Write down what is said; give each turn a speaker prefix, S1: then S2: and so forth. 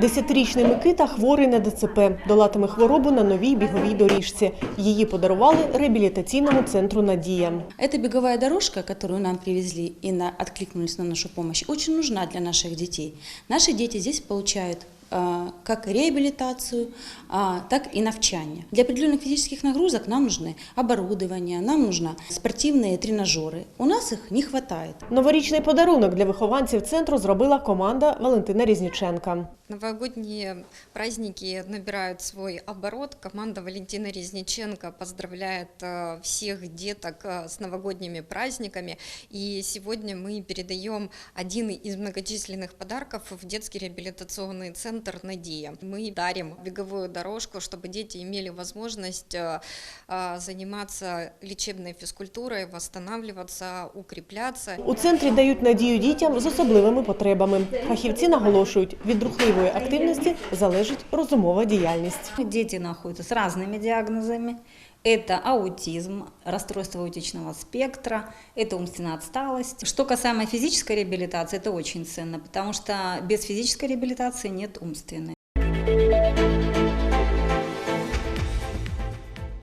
S1: Десятирічний Микита хворий на ДЦП, долатиме хворобу на новій біговій доріжці. Її подарували реабілітаційному центру Надія.
S2: Ця бігова дорожка, которую нам привезли і на, відкликнулись на нашу допомогу, дуже нужна для наших дітей. Наші діти получают а, как реабилитацию, а, так и навчание. Для определенных физических нагрузок нам нужны оборудование, нам нужно спортивные тренажеры. У нас их не хватает.
S1: Новорічний подарунок для вихованців центру зробила команда Валентина Різніченка.
S3: Новогодние праздники набирают свой оборот. Команда Валентина Резниченко поздравляет э, всех деток э, с новогодними праздниками. И сегодня мы передаем один из многочисленных подарков в детский реабилитационный центр «Надия». Мы дарим беговую дорожку, чтобы дети имели возможность э, э, заниматься лечебной физкультурой, восстанавливаться, укрепляться.
S1: У центрі дають надію дітям з особливими потребами. Фахівці наголошують, від рухливої активності залежить розумова діяльність.
S4: Дети находятся с разными диагнозами. Это аутизм, расстройство аутичного спектра, это умственная отсталость. Что касаемо физической реабилитации, это очень ценно, потому что без физической реабилитации нет умственной.